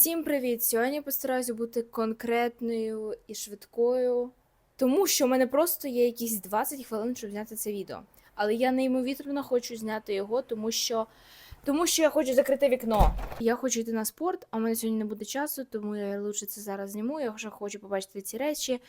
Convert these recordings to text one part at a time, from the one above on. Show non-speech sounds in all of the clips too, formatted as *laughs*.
Всім привіт! Сьогодні постараюся бути конкретною і швидкою, тому що в мене просто є якісь 20 хвилин, щоб зняти це відео. Але я неймовірно хочу зняти його, тому що, тому що я хочу закрити вікно. Я хочу йти на спорт, а в мене сьогодні не буде часу, тому я лучше це зараз зніму. Я вже хочу побачити ці речі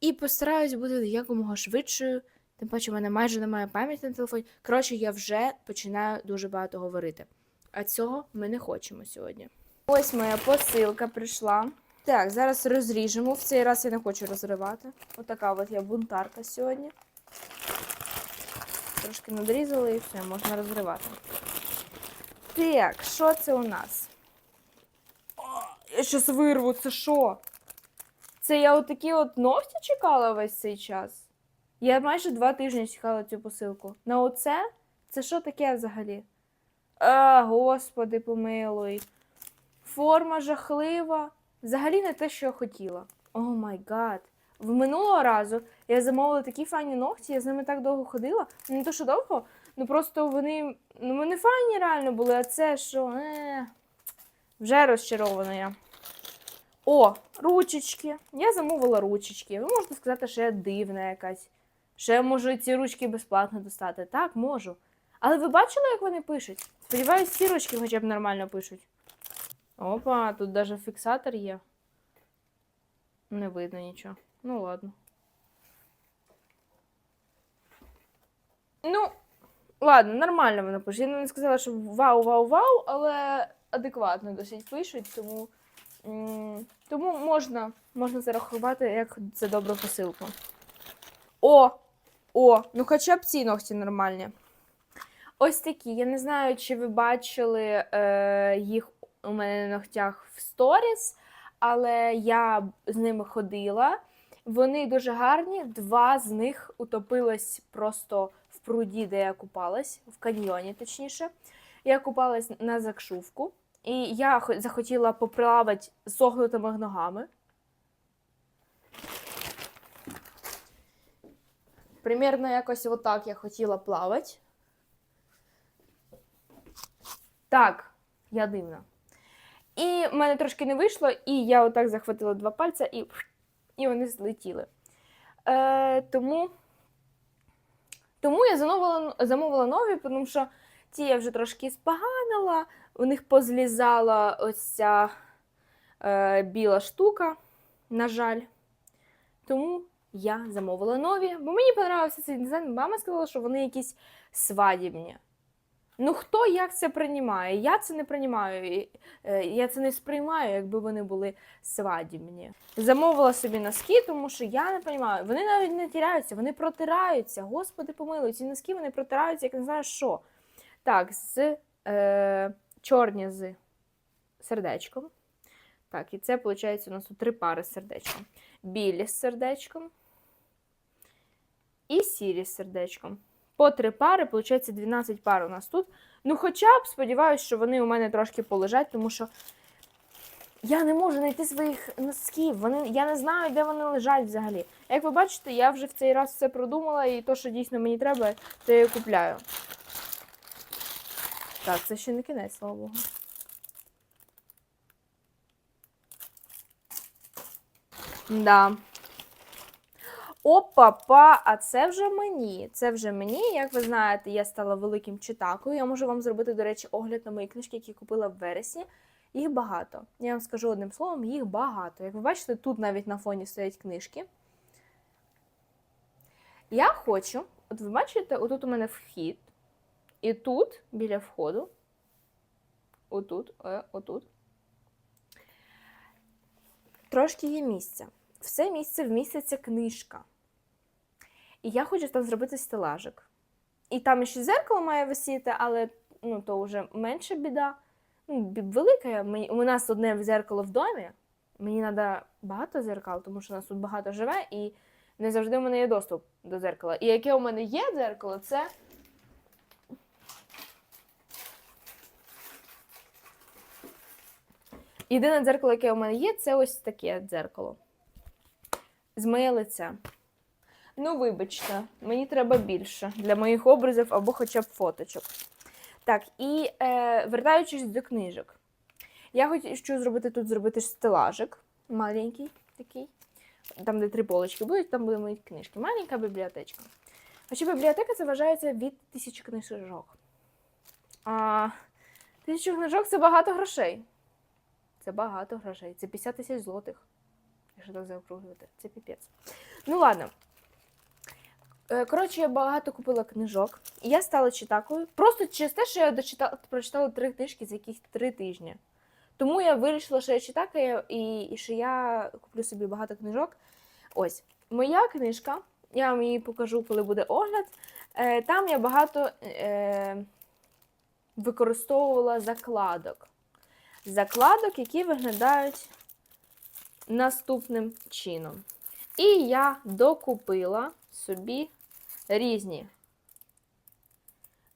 і постараюсь бути якомога швидшою. Тим паче, в мене майже немає пам'яті на телефоні. Коротше, я вже починаю дуже багато говорити. А цього ми не хочемо сьогодні. Ось моя посилка прийшла. Так, зараз розріжемо. В цей раз я не хочу розривати. Отака от я бунтарка сьогодні. Трошки надрізала і все, можна розривати. Так, що це у нас? О, я щас вирву, це що? Це я отакі от ногті чекала весь цей час. Я майже два тижні чекала цю посилку. На оце? Це що таке взагалі? А, господи, помилуй. Форма жахлива. Взагалі не те, що я хотіла. О май гад. В минулого разу я замовила такі файні ногті, я з ними так довго ходила. Ну, Не то, що довго, ну просто вони. Ну, вони файні реально були, а це що? Е, вже розчарована я. О, ручечки. Я замовила ручечки. Ви можете сказати, що я дивна якась. Що я можу ці ручки безплатно достати. Так, можу. Але ви бачили, як вони пишуть? Сподіваюсь, ці ручки хоча б нормально пишуть. Опа, тут даже фіксатор є. Не видно нічого. Ну ладно. Ну, ладно, нормально вона пише. Я не сказала, що вау, вау, вау, але адекватно досить пишуть, тому, тому можна, можна зарахувати як це добра посилка. О! О! Ну хоча б ці ногті нормальні. Ось такі. Я не знаю, чи ви бачили е, їх у мене на ногтях в сторіс, але я з ними ходила. Вони дуже гарні. Два з них утопилось просто в пруді, де я купалась, в каньйоні, точніше. Я купалась на закшувку, і я захотіла поплавати з согнутими ногами. Примірно якось отак я хотіла плавати. Так, я дивна. І в мене трошки не вийшло, і я отак захватила два пальця, і, і вони злетіли. Е, тому, тому я замовила, замовила нові, тому що ті я вже трошки споганила, у них позлізала ось ця е, біла штука, на жаль. Тому я замовила нові, бо мені подобався цей дизайн. Мама сказала, що вони якісь свадібні. Ну, хто як це приймає? Я це не приймаю. е, Я це не сприймаю, якби вони були свадібні. Замовила собі носки, тому що я не розумію. Вони навіть не тіряються, вони протираються. Господи, помилуй, ці носки вони протираються, як не знаю що. Так, з е, чорні з сердечком. Так, і це, виходить, у нас тут три пари з сердечком. Білі з сердечком і сірі з сердечком. По три пари, виходить, 12 пар у нас тут. Ну, хоча б сподіваюся, що вони у мене трошки полежать, тому що я не можу знайти своїх носків. Вони, я не знаю, де вони лежать взагалі. Як ви бачите, я вже в цей раз все продумала, і то, що дійсно мені треба, то я купляю. Так, це ще не кінець, слава Богу. Да. Опа-па, а це вже мені. Це вже мені. Як ви знаєте, я стала великим читакою. Я можу вам зробити, до речі, огляд на мої книжки, які купила в вересні. Їх багато. Я вам скажу одним словом, їх багато. Як ви бачите, тут навіть на фоні стоять книжки. Я хочу, от ви бачите, отут у мене вхід. І тут, біля входу, отут, е, отут, трошки є місця. В це місце вміститься книжка. І я хочу там зробити стелажик. І там ще зеркало має висіти, але ну, то вже менша біда. Ну, велика. У нас одне зеркало в домі. Мені треба багато зеркал, тому що у нас тут багато живе, і не завжди у мене є доступ до зеркала. І яке у мене є дзеркало, це. Єдине дзеркало, яке у мене є, це ось таке дзеркало. З моє лице. Ну, вибачте, мені треба більше для моїх образів або хоча б фоточок. Так, і е, вертаючись до книжок. Я хочу зробити тут зробити стелажик маленький такий. Там, де три полочки будуть, там будуть мої книжки. Маленька бібліотечка. Хоча бібліотека це вважається від тисячі книжок. А тисячу книжок це багато грошей. Це багато грошей. Це 50 тисяч злотих. Якщо так заокруглювати, це піпець. Ну ладно. Е, Коротше, я багато купила книжок, я стала читакою. Просто через те, що я дочитала, прочитала три книжки за якісь три тижні. Тому я вирішила, що я читака і, і що я куплю собі багато книжок. Ось, моя книжка, я вам її покажу, коли буде огляд. Е, там я багато е, використовувала закладок. Закладок, які виглядають наступним чином. І я докупила собі різні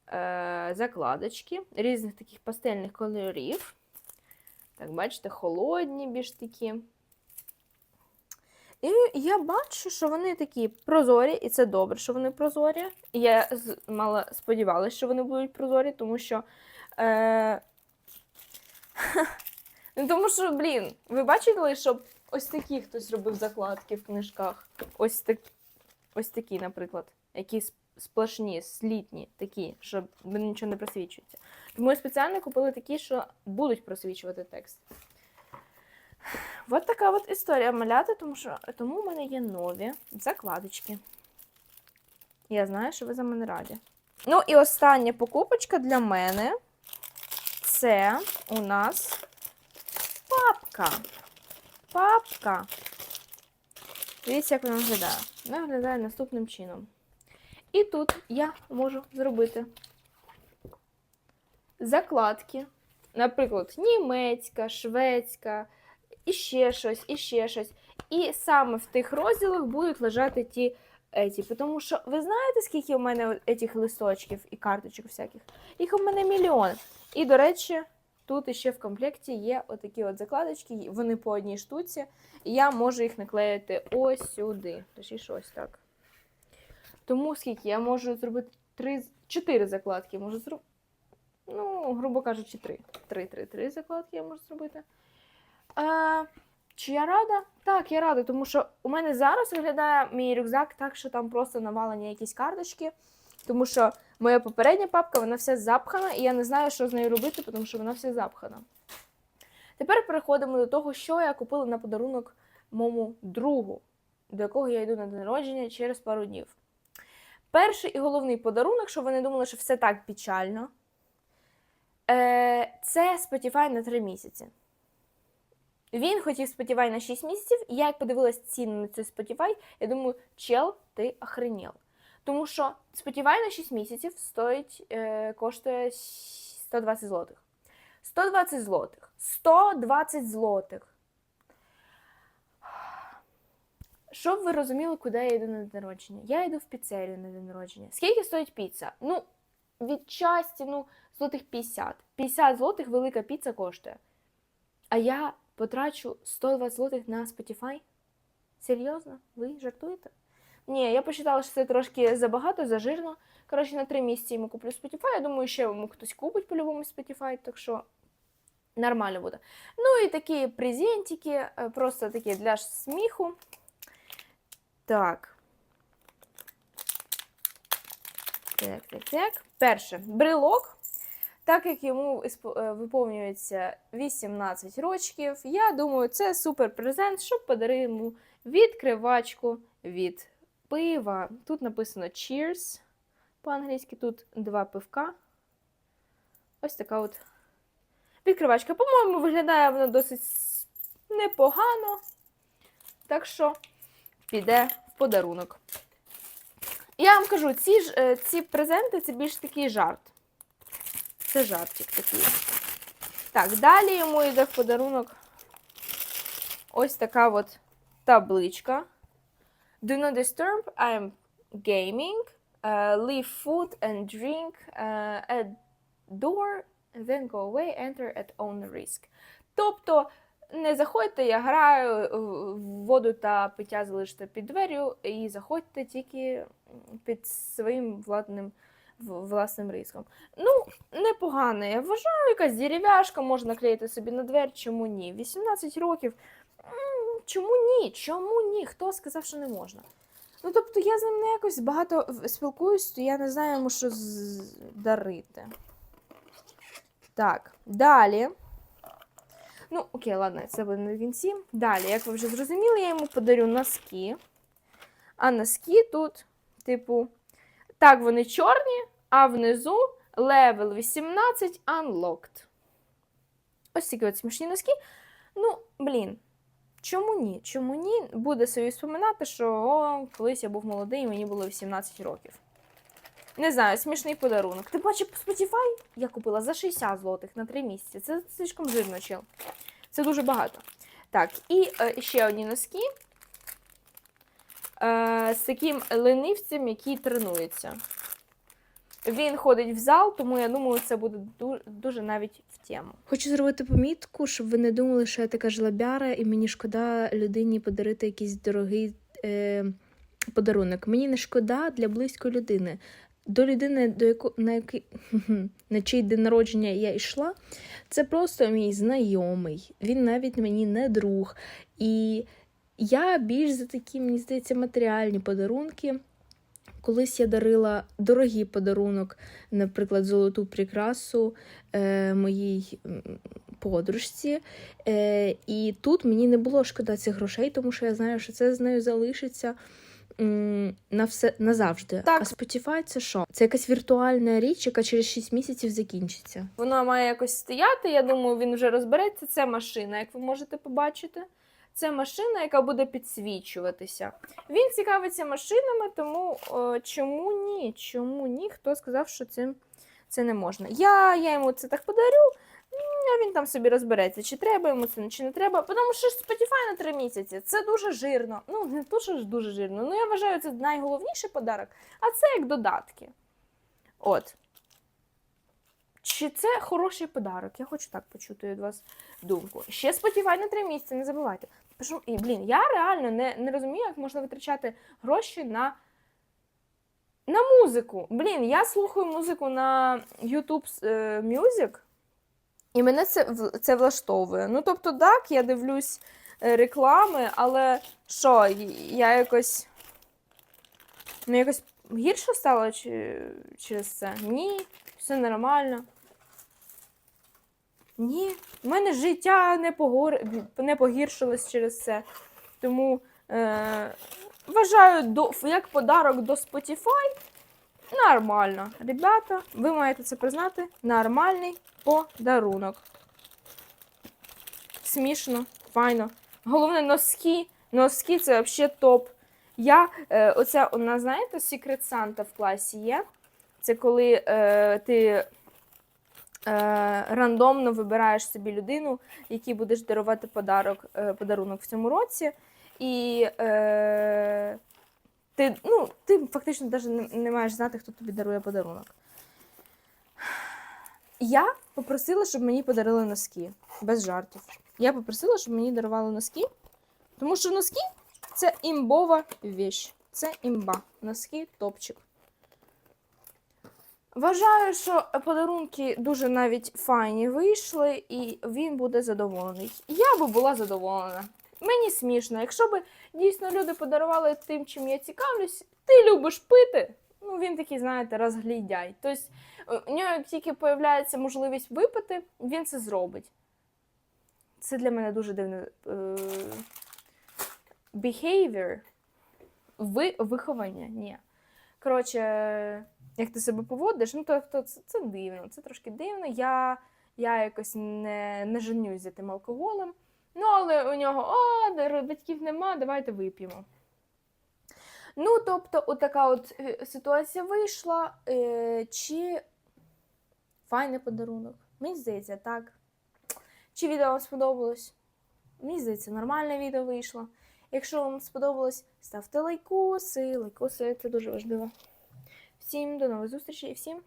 е, закладочки, різних таких пастельних кольорів. Так, бачите, холодні більш такі. І я бачу, що вони такі прозорі, і це добре, що вони прозорі. Я мала сподівалася, що вони будуть прозорі, тому що. Е... *laughs* ну, тому що, блін, ви бачили, щоб ось такі хтось робив закладки в книжках? Ось, так... ось такі, наприклад, які сплошні, слітні, такі, щоб нічого не просвічується. Тому я спеціально купила такі, що будуть просвічувати текст. От така от історія малята, тому що тому в мене є нові закладочки. Я знаю, що ви за мене раді. Ну і остання покупочка для мене це у нас папка. Папка. Дивіться, як вона виглядає. Вона виглядає наступним чином. І тут я можу зробити закладки. Наприклад, німецька, шведська, і ще щось, і ще щось. І саме в тих розділах будуть лежати ті еті. Тому що ви знаєте, скільки у мене цих листочків і карточок всяких? Їх у мене мільйон. І, до речі, тут іще в комплекті є отакі от закладочки, вони по одній штуці. І я можу їх наклеїти ось сюди. Точніше, ось так. Тому скільки я можу зробити три, чотири закладки можу зробити. Ну, грубо кажучи, три. Три, три, три закладки я можу зробити. А, чи я рада? Так, я рада, тому що у мене зараз виглядає мій рюкзак так, що там просто навалені якісь карточки. Тому що моя попередня папка, вона вся запхана, і я не знаю, що з нею робити, тому що вона вся запхана. Тепер переходимо до того, що я купила на подарунок моєму другу, до якого я йду на день народження через пару днів. Перший і головний подарунок, щоб ви не думали, що все так печально, е, це Spotify на 3 місяці. Він хотів Spotify на 6 місяців, і я як подивилась ціну на цей Spotify, я думаю, чел, ти охренел. Тому що Spotify на 6 місяців стоїть, е, коштує 120 злотих. 120 злотих. 120 злотих. Щоб ви розуміли, куди я йду на день народження. Я йду в піцерію на день народження. Скільки стоїть піца? Ну, від часті, ну, злотих 50. 50 злотих велика піца коштує. А я потрачу 120 злотих на Spotify? Серйозно? Ви жартуєте? Ні, я посчитала, що це трошки забагато, зажирно. Коротше, на 3 місяці йому куплю Spotify. Я думаю, ще йому хтось купить по-любому Spotify, так що нормально буде. Ну і такі презентики, е, просто такі для сміху. Так. Так, так, так. Перше, брелок. Так як йому е, виповнюється 18 років, я думаю, це супер презент, щоб подарити йому відкривачку від пива. Тут написано Cheers по-англійськи, тут два пивка. Ось така от відкривачка. По-моєму, виглядає вона досить непогано. Так що піде в подарунок. Я вам кажу, ці, ж, е, ці презенти це більш такий жарт. Це жартик такий. Так, далі йому йде в подарунок ось така от табличка. Do not disturb, I'm gaming. Uh, leave food and drink uh, at door, then go away, enter at own risk. Тобто, не заходьте, я граю, воду та пиття залиште під дверю, і заходьте тільки під своїм владним власним риском. Ну, непогано, я вважаю, якась дерев'яшка можна клеїти собі на двері, чому ні? 18 років. Чому ні? Чому ні? Хто сказав, що не можна? Ну, тобто я з ним не якось багато спілкуюсь, то я не знаю йому, що дарити. Так, далі. Ну, окей, ладно, це буде на кінці. Далі, як ви вже зрозуміли, я йому подарю носки. А носки тут, типу, так, вони чорні, а внизу level 18 unlocked. Ось такі от смішні носки. Ну, блін. Чому ні? Чому ні? Буде собі споминати, що о, колись я був молодий і мені було 18 років. Не знаю, смішний подарунок. Ти бачив Spotify? Я купила за 60 злотих на 3 місяці. Це слишком жирно, чел. Це дуже багато. Так, і е, ще одні носки е, з таким ленивцем, який тренується. Він ходить в зал, тому я думаю, це буде ду- дуже навіть в тему. Хочу зробити помітку, щоб ви не думали, що я така жлобяра, і мені шкода людині подарити якийсь дорогий е, подарунок. Мені не шкода для близької людини. До людини, до яко, на, який, *laughs* на чий день народження я йшла, це просто мій знайомий. Він навіть мені не друг. І я більш за такі, мені здається, матеріальні подарунки. Колись я дарила дорогий подарунок, наприклад, золоту прикрасу е, моїй подружці. Е, і тут мені не було шкода цих грошей, тому що я знаю, що це з нею залишиться. На все назавжди. Так. А Spotify це що? Це якась віртуальна річ, яка через 6 місяців закінчиться. Вона має якось стояти. Я думаю, він вже розбереться. Це машина, як ви можете побачити. Це машина, яка буде підсвічуватися. Він цікавиться машинами, тому о, чому ні? Чому ні? Хто сказав, що цим це не можна? Я, я йому це так подарю, а він там собі розбереться, чи треба йому це, чи не треба. Тому що ж Spotify на три місяці це дуже жирно. Ну, не то, що ж дуже жирно. Ну, я вважаю, це найголовніший подарок, а це як додатки. От. Чи це хороший подарок? Я хочу так почути від вас думку. Ще Spotify на три місяці, не забувайте. І, блін, я реально не, не розумію, як можна витрачати гроші на, на музику. Блін, я слухаю музику на YouTube е, Music, і мене це, це влаштовує. Ну, тобто, так, я дивлюсь е, реклами, але що, я якось. Ну, якось гірше стало чи, через це? Ні, все нормально. Ні, в мене життя не, погор... не погіршилось через це. Тому е... вважаю, до... як подарок до Spotify нормально. Ребята, ви маєте це признати. Нормальний подарунок. Смішно, файно. Головне, носки. Носки це взагалі топ. Я, е, оце у знаєте, Secret Santa в класі є. Це коли е, ти е, рандомно вибираєш собі людину, якій будеш дарувати подарок, е, подарунок в цьому році. І е, ти, ну, ти фактично навіть не маєш знати, хто тобі дарує подарунок. Я попросила, щоб мені подарили носки. Без жартів. Я попросила, щоб мені дарували носки. Тому що носки це імбова віч. Це імба. Носки топчик. Вважаю, що подарунки дуже навіть файні вийшли, і він буде задоволений. Я би була задоволена. Мені смішно, якщо б дійсно люди подарували тим, чим я цікавлюсь, ти любиш пити. Ну, він такий, знаєте, розглядяй. Тобто, у нього як тільки появляється можливість випити, він це зробить. Це для мене дуже дивне е, behavior. Ви, виховання. Ні. Коротше, як ти себе поводиш, ну то, то це, це дивно, це трошки дивно. Я, я якось не, не женюсь за тим алкоголем. Ну, але у нього о, батьків нема, давайте вип'ємо. Ну, тобто, отака от е, ситуація вийшла. Е, чи файний подарунок? Мені здається, так. Чи відео вам сподобалось? Мені здається, нормальне відео вийшло. Якщо вам сподобалось, ставте лайкоси. Лайкоси це дуже важливо. Всім до нових зустрічей і всім